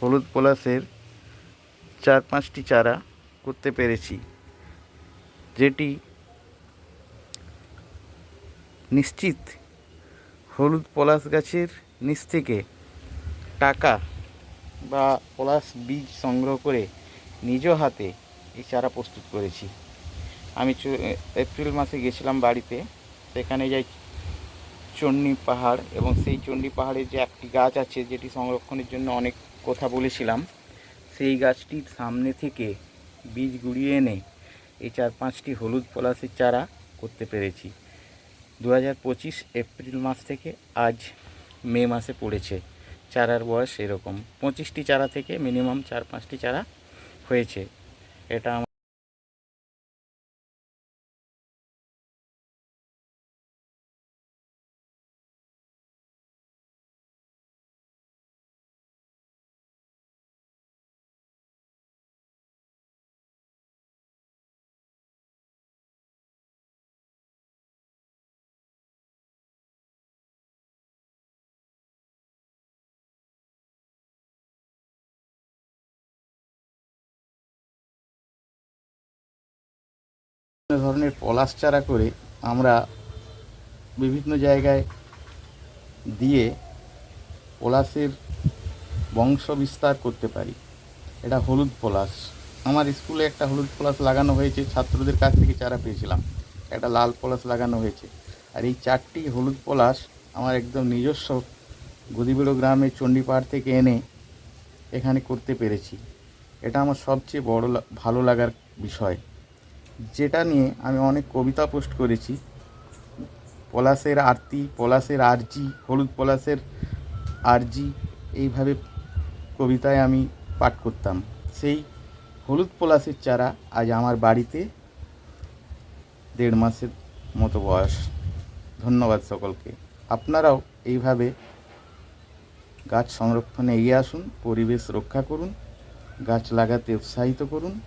হলুদ পলাশের চার পাঁচটি চারা করতে পেরেছি, যেটি নিশ্চিত হলুদ পলাশ গাছের নিচ থেকে টাকা বা পলাশ বীজ সংগ্রহ করে নিজ হাতে এই চারা প্রস্তুত করেছি। আমি এপ্রিল মাসে গেছিলাম বাড়িতে, সেখানে যাই চণ্ডী পাহাড় এবং সেই চণ্ডী পাহাড়ে যে একটি গাছ আছে, যেটি সংরক্ষণের জন্য অনেক কথা বলেছিলাম, সেই গাছটির সামনে থেকে বীজ গুড়িয়ে এনে এই চার পাঁচটি হলুদ পলাশের চারা করতে পেরেছি। দু হাজার পঁচিশ এপ্রিল মাস থেকে আজ মে মাসে পড়েছে। চারার বয়স এরকম। পঁচিশটি চারা থেকে মিনিমাম চার পাঁচটি চারা হয়েছে। এটা বিভিন্ন ধরনের পলাশ চারা করে আমরা বিভিন্ন জায়গায় দিয়ে পলাশের বংশ বিস্তার করতে পারি। এটা হলুদ পলাশ। আমার স্কুলে একটা হলুদ পলাশ লাগানো হয়েছে, ছাত্রদের কাছ থেকে চারা পেয়েছিলাম। একটা লাল পলাশ লাগানো হয়েছে। আর এই চারটি হলুদ পলাশ আমার একদম নিজস্ব গদিবেড়ো গ্রামে চণ্ডীপাড় থেকে এনে এখানে করতে পেরেছি। এটা আমার সবচেয়ে বড় ভালো লাগার বিষয়। যেটা নিয়ে আমি অনেক কবিতা পোস্ট করেছি। পলাশের আরতি, পলাশের আরজি, হলুদ পলাশের আরজি, এইভাবে কবিতায় আমি পাঠ করতাম। সেই হলুদ পলাশের চারা আজ আমার বাড়িতে দেড় মাসের মতো বয়স। ধন্যবাদ সকলকে। আপনারাও এইভাবে গাছ সংরক্ষণে এগিয়ে আসুন, পরিবেশ রক্ষা করুন, গাছ লাগাতে উৎসাহিত করুন।